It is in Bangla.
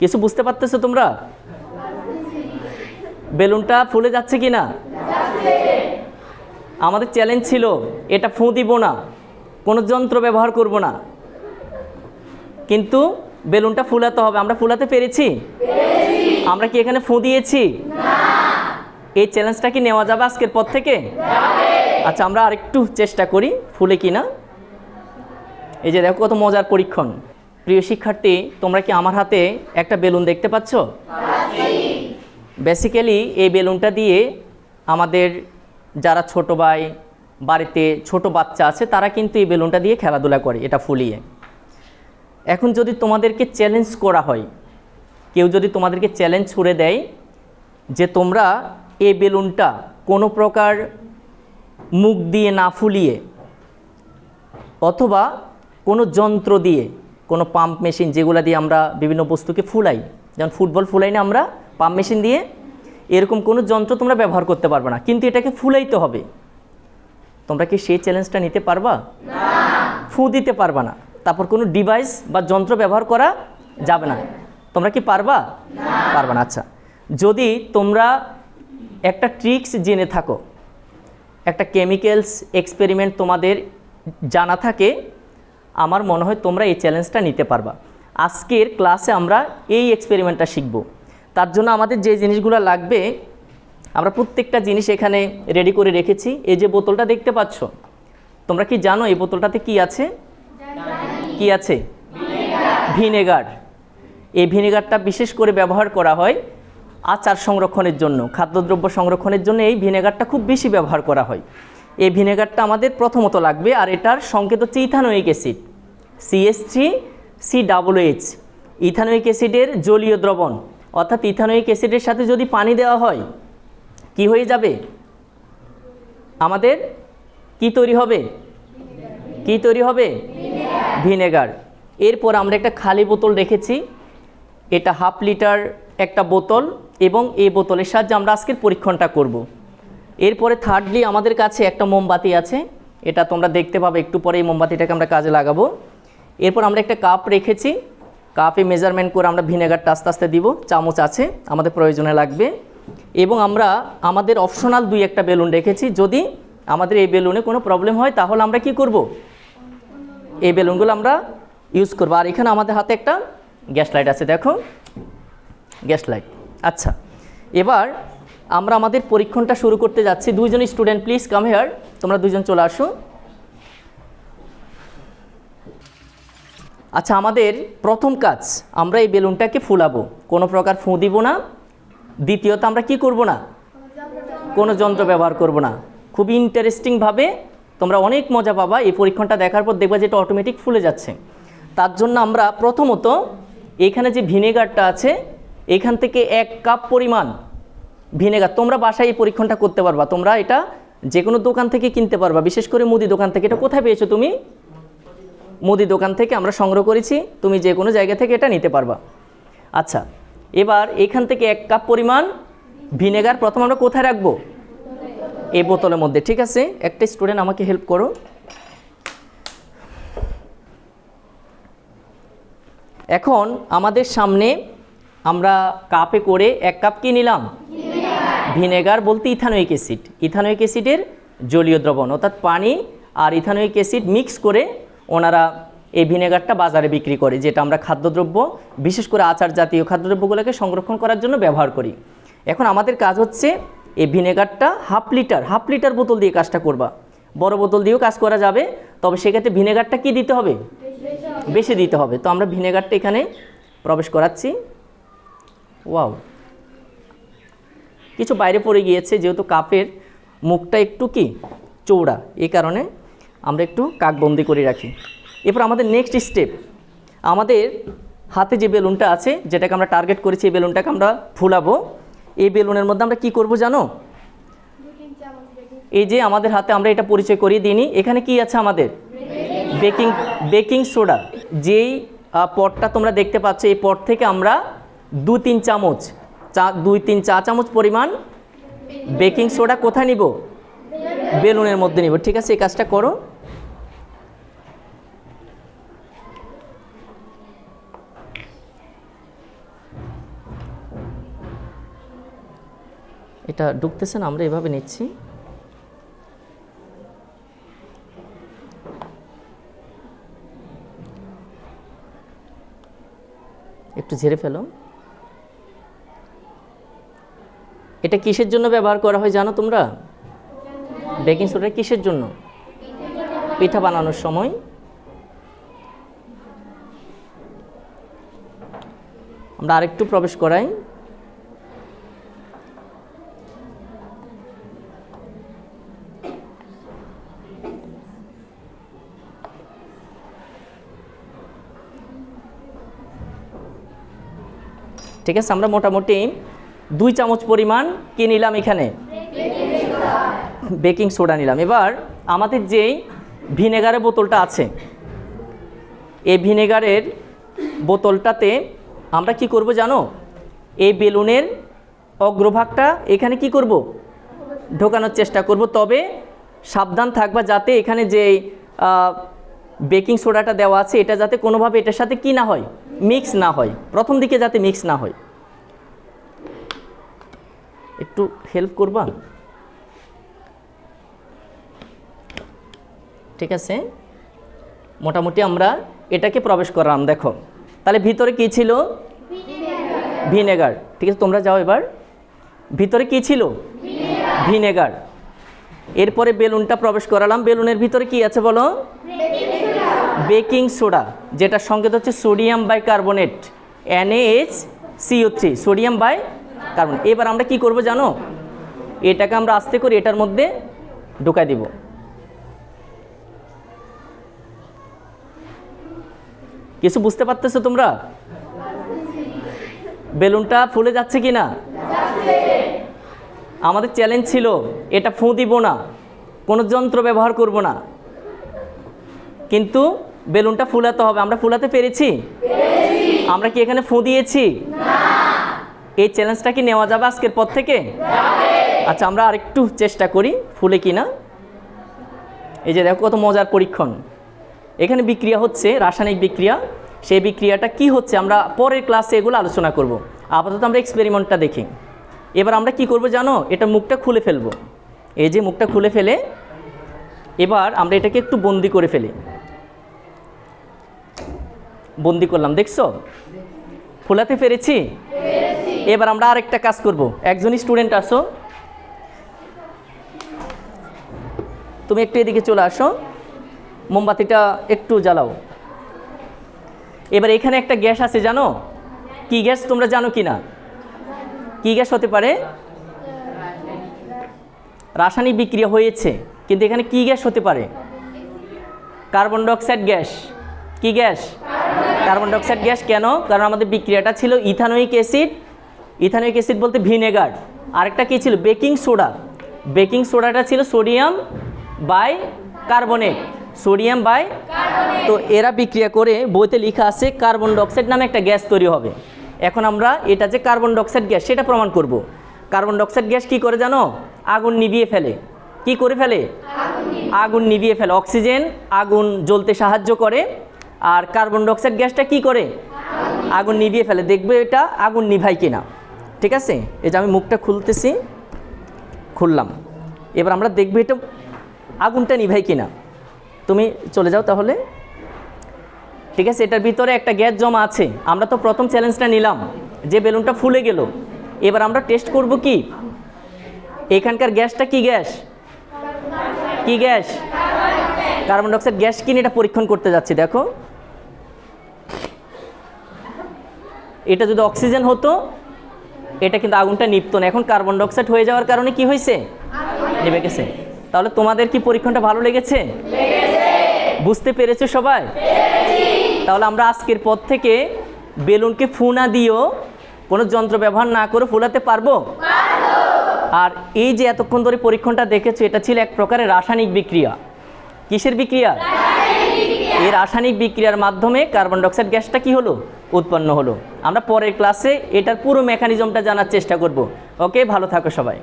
কিছু বুঝতে পারতেছো তোমরা? বেলুনটা ফুলে যাচ্ছে কি না আমাদের চ্যালেঞ্জ ছিল এটা ফুঁ দিব না কোনো যন্ত্র ব্যবহার করব না। কিন্তু বেলুনটা ফুলাতে হবে। আমরা ফুলাতে পেরেছি? আমরা কি এখানে ফুঁ দিয়েছি? এই চ্যালেঞ্জটা কি নেওয়া যাবে আজকের পর থেকে? আচ্ছা আমরা আরেকটু চেষ্টা করি ফুলে কি না এই যে দেখো কত মজার পরীক্ষণ। প্রিয় শিক্ষার্থী, তোমরা কি আমার হাতে একটা বেলুন দেখতে পাচ্ছ? বেসিক্যালি এই বেলুনটা দিয়ে আমাদের যারা ছোট ভাই, বাড়িতে ছোট বাচ্চা আছে, তারা কিন্তু এই বেলুনটা দিয়ে খেলাধুলা করে, এটা ফুলিয়ে। এখন যদি তোমাদেরকে চ্যালেঞ্জ করা হয়, কেউ যদি তোমাদেরকে চ্যালেঞ্জ ছুড়ে দেয় যে তোমরা এই বেলুনটা কোনো প্রকার মুখ দিয়ে না ফুলিয়ে অথবা কোনো যন্ত্র দিয়ে কোনো পাম্প মেশিন যেগুলো দিয়ে আমরা বিভিন্ন বস্তুকে ফুলাই। যেমন ফুটবল ফুলাই না আমরা পাম্প মেশিন দিয়ে এরকম কোনো যন্ত্র তোমরা ব্যবহার করতে পারবে না। কিন্তু এটাকে ফুলাইতে হবে। তোমরা কি সেই চ্যালেঞ্জটা নিতে পারবা? ফু দিতে পারবা না। তারপর কোনো ডিভাইস বা যন্ত্র ব্যবহার করা যাবে না। তোমরা কি পারবা? পারবা না আচ্ছা। যদি তোমরা একটা ট্রিক্স জেনে থাকো একটা কেমিক্যালস এক্সপেরিমেন্ট তোমাদের জানা থাকে আমার মনে হয় তোমরা এই চ্যালেঞ্জটা নিতে পারবা। আজকের ক্লাসে আমরা এই এক্সপেরিমেন্টটা শিখব। তার জন্য আমাদের যে জিনিসগুলো লাগবে, আমরা প্রত্যেকটা জিনিস এখানে রেডি করে রেখেছি। এই যে বোতলটা দেখতে পাচ্ছ, তোমরা কি জানো এই বোতলটাতে কি আছে? কি আছে? ভিনেগার। এই ভিনেগারটা বিশেষ করে ব্যবহার করা হয় আচার সংরক্ষণের জন্য। খাদ্যদ্রব্য সংরক্ষণের জন্য এই ভিনেগারটা খুব বেশি ব্যবহার করা হয়। এই ভিনেগারটা আমাদের প্রথমত লাগবে, আর এটার সংকেত হচ্ছে ethanoic acid CS three C double H ethanoic অ্যাসিডের জলীয় দ্রবণ। অর্থাৎ ইথানোয়িক অ্যাসিডের সাথে যদি পানি দেওয়া হয়, কি হয়ে যাবে? আমাদের কি তৈরি হবে? কি তৈরি হবে? ভিনেগার। এরপর আমরা একটা খালি বোতল রেখেছি, এটা হাফ লিটার একটা বোতল, এবং এই বোতলের সাহায্যে আমরা আজকের পরীক্ষণটা করব। এরপরে থার্ডলি আমাদের কাছে একটা মোমবাতি আছে, এটা তোমরা দেখতে পাবে, একটু পরে এই মোমবাতিটাকে আমরা কাজে লাগাবো। এরপর আমরা একটা কাপ রেখেছি কাপে মেজারমেন্ট করে আমরা ভিনেগারটা আস্তে আস্তে দিব, চামচ আছে, আমাদের প্রয়োজনে লাগবে। এবং আমরা আমাদের অপশনাল দুই একটা বেলুন রেখেছি, যদি আমাদের এই বেলুনে কোনো প্রবলেম হয়, তাহলে আমরা কি করব? এই বেলুনগুলো আমরা ইউজ করব। আর এখানে আমাদের হাতে একটা গ্যাস লাইট আছে, দেখো। গ্যাস লাইট আচ্ছা। এবার আমরা আমাদের পরীক্ষণটা শুরু করতে যাচ্ছি। দুইজন স্টুডেন্ট, প্লিজ কাম হেয়ার। তোমরা দুইজন চলে আসো। আচ্ছা আমাদের প্রথম কাজ, আমরা এই বেলুনটাকে ফুলাবো। কোনো প্রকার ফুঁ দিব না। দ্বিতীয়ত, আমরা কি করব না? কোনো যন্ত্র ব্যবহার করব না। খুব ইন্টারেস্টিংভাবে তোমরা অনেক মজা পাবা। এই পরীক্ষণটা দেখার পর দেখবা যে এটা অটোমেটিক ফুলে যাচ্ছে। তার জন্য আমরা প্রথমত এখানে যে ভিনেগারটা আছে, এখান থেকে এক কাপ পরিমাণ ভিনেগার, তোমরা বাসায় এই পরীক্ষণটা করতে পারবা। তোমরা এটা যে কোনো দোকান থেকে কিনতে পারবা। বিশেষ করে মুদি দোকান থেকে। এটা কোথায় পেয়েছ তুমি? মুদি দোকান থেকে আমরা সংগ্রহ করেছি। তুমি যে কোনো জায়গা থেকে এটা নিতে পারবা। আচ্ছা এবার এখান থেকে এক কাপ পরিমাণ ভিনেগার প্রথম আমরা কোথায় রাখব? এই বোতলের মধ্যে, ঠিক আছে? একটা স্টুডেন্ট আমাকে হেল্প করো। এখন আমাদের সামনে আমরা কাপে করে এক কাপ কি নিলাম? ভিনেগার বলতে ইথানোয়িক অ্যাসিড। ইথানোয়িক অ্যাসিডের জলীয় দ্রবণ, অর্থাৎ পানি আর ইথানোয়িক অ্যাসিড মিক্স করে ওনারা এই ভিনেগারটা বাজারে বিক্রি করে, যেটা আমরা খাদ্যদ্রব্য, বিশেষ করে আচার জাতীয় খাদ্যদ্রব্যগুলোকে সংরক্ষণ করার জন্য ব্যবহার করি। এখন আমাদের কাজ হচ্ছে এই ভিনেগারটা হাফ লিটার হাফ লিটার বোতল দিয়ে কাজটা করবা। বড় বোতল দিয়েও কাজ করা যাবে, তবে সেক্ষেত্রে ভিনেগারটা কি দিতে হবে? বেশি দিতে হবে। তো আমরা ভিনেগারটা এখানে প্রবেশ করাচ্ছি। ওয়াও! কিছু বাইরে পড়ে গিয়েছে, যেহেতু কাপের মুখটা একটু কি? চৌড়া এই কারণে আমরা একটু কাকবন্দি করে রাখি। এরপর আমাদের নেক্সট স্টেপ আমাদের হাতে যে বেলুনটা আছে, যেটাকে আমরা টার্গেট করেছি, এই বেলুনটাকে আমরা ফুলাবো। এই বেলুনের মধ্যে আমরা কি করব জানো? এই যে আমাদের হাতে আমরা এটা পরিচয় করিয়ে দিইনি। এখানে কি আছে আমাদের? Baking baking soda. যেই পটটা তোমরা দেখতে পাচ্ছ, এই পট থেকে আমরা দু তিন চামচ চা, দুই, তিন, চা চামচ পরিমাণ বেকিং সোডা কোথায় নিব? বেলুনের মধ্যে নিব। ঠিক আছে, এই কাজটা করো। এটা ঢুকতেছেন আমরা এভাবে নিচ্ছি। একটু ঝেড়ে ফেলো। এটা কিসের জন্য ব্যবহার করা হয় জানো তোমরা? বেকিং সোডা কিসের জন্য? পিঠা বানানোর সময়। আমরা আরেকটু প্রবেশ করাই। ঠিক আছে, আমরা মোটামুটি দুই চামচ পরিমাণ কি নিলাম এখানে? বেকিং সোডা নিলাম। এবার আমাদের যেই ভিনেগারের বোতলটা আছে, এই ভিনেগারের বোতলটাতে আমরা কি করব জানো? এই বেলুনের অগ্রভাগটা এখানে কি করব? ঢোকানোর চেষ্টা করব। তবে সাবধান থাকবা যাতে এখানে যে বেকিং সোডাটা দেওয়া আছে, এটা যাতে কোনোভাবে এটার সাথে কি না হয়, মিক্স না হয়। প্রথম দিকে যাতে মিক্স না হয়। একটু হেল্প করবা? ঠিক আছে? মোটামুটি আমরা এটাকে প্রবেশ করালাম দেখো। তাহলে ভিতরে কি ছিল? ভিনেগার। ঠিক আছে তোমরা যাও এবার। ভিতরে কি ছিল? ভিনেগার। এরপরে বেলুনটা প্রবেশ করালাম। বেলুনের ভিতরে কি আছে বলো? Baking soda. যেটা সংকেত হচ্ছে sodium bicarbonate N A H CO three sodium bi carbon এবার আমরা কি করব জানো? এটাকে আমরা আস্তে করে এটার মধ্যে ঢুকাই দিব। কিছু বুঝতে পারতেছো তোমরা? বেলুনটা ফুলে যাচ্ছে কি না আমাদের চ্যালেঞ্জ ছিল, এটা ফুঁ দিব না, কোনো যন্ত্র ব্যবহার করব না। কিন্তু বেলুনটা ফুলাতে হবে। আমরা ফুলাতে পেরেছি? আমরা কি এখানে ফুঁ দিয়েছি? এই চ্যালেঞ্জটা কি নেওয়া যাবে আজকের পর থেকে? আচ্ছা আমরা আরেকটু চেষ্টা করি, ফুলে কি না এই যে দেখো, কত মজার পরীক্ষণ। এখানে বিক্রিয়া হচ্ছে, রাসায়নিক বিক্রিয়া। সেই বিক্রিয়াটা কি হচ্ছে, আমরা পরের ক্লাসে এগুলো আলোচনা করব। আপাতত আমরা এক্সপেরিমেন্টটা দেখি। এবার আমরা কি করব জানো? এটা মুখটা খুলে ফেলব। এই যে মুখটা খুলে ফেলে, এবার আমরা এটাকে একটু বন্দি করে ফেলি। বন্দি করলাম, দেখছ? ফোলাতে পেরেছি? এবার আমরা আরেকটা কাজ করব। একজন স্টুডেন্ট আসো। তুমি একটু এদিকে চলে আসো। মোমবাতিটা একটু জ্বালাও। এবার এখানে একটা গ্যাস আছে, জানো? কি গ্যাস তোমরা জানো কি না কি গ্যাস হতে পারে? রাসায়নিক বিক্রিয়া হয়েছে, কিন্তু এখানে কি গ্যাস হতে পারে? Carbon dioxide gas. কি গ্যাস? কার্বন ডাইঅক্সাইড গ্যাস কেন? কারণ আমাদের বিক্রিয়াটা ছিল ইথানোয়িক অ্যাসিড। ইথানোয়িক অ্যাসিড বলতে ভিনেগার। আরেকটা কী ছিল? Baking soda. বেকিং সোডাটা ছিল sodium bicarbonate. Sodium bi তো এরা বিক্রিয়া করে বইতে লেখা আছে কার্বন ডাইঅক্সাইড নামে একটা গ্যাস তৈরি হবে। এখন আমরা এটা যে কার্বন ডাইঅক্সাইড গ্যাস, সেটা প্রমাণ করব। কার্বন ডাইঅক্সাইড গ্যাস কি করে জানো? আগুন নিভিয়ে ফেলে। কি করে ফেলে? আগুন নিভিয়ে ফেলে। অক্সিজেন আগুন জ্বলতে সাহায্য করে। আর কার্বন ডাইঅক্সাইড গ্যাসটা কি করে? আগুন নিভিয়ে ফেলে। দেখবে এটা আগুন নিভাই কিনা। ঠিক আছে? এই যে আমি মুখটা খুলতেছি, খুললাম। এবার আমরা দেখব এটা আগুনটা নিভাই কিনা। তুমি চলে যাও তাহলে। ঠিক আছে, এটার ভিতরে একটা গ্যাস জমা আছে। আমরা তো প্রথম চ্যালেঞ্জটা নিলাম, যে বেলুনটা ফুলে গেল। এবার আমরা টেস্ট করব কি? এখানকার গ্যাসটা কি গ্যাস? কি গ্যাস? কার্বন ডাইঅক্সাইড গ্যাস কিনে এটা পরীক্ষণ করতে যাচ্ছি, দেখো। এটা যদি অক্সিজেন হতো এটা কিন্তু আগুনটা নিপতো না এখন কার্বন ডাইঅক্সাইড হয়ে যাওয়ার কারণে কি হয়েছে? নেবে গেছে। তাহলে তোমাদের কি পরীক্ষণটা ভালো লেগেছে? বুঝতে পেরেছ সবাই? তাহলে আমরা আজকের পর থেকে বেলুনকে ফুনা দিয়েও কোনো যন্ত্র ব্যবহার না করে ফুলাতে পারব? আর এই যে এতক্ষণ ধরে পরীক্ষণটা দেখেছ, এটা ছিল এক প্রকারের রাসায়নিক বিক্রিয়া। কিসের বিক্রিয়া? এই রাসায়নিক বিক্রিয়ার মাধ্যমে কার্বন ডাইঅক্সাইড গ্যাসটা কি হলো? উৎপন্ন হলো। আমরা পরের ক্লাসে এটার পুরো মেকানিজমটা জানার চেষ্টা করব। ওকে ভালো থাকো সবাই।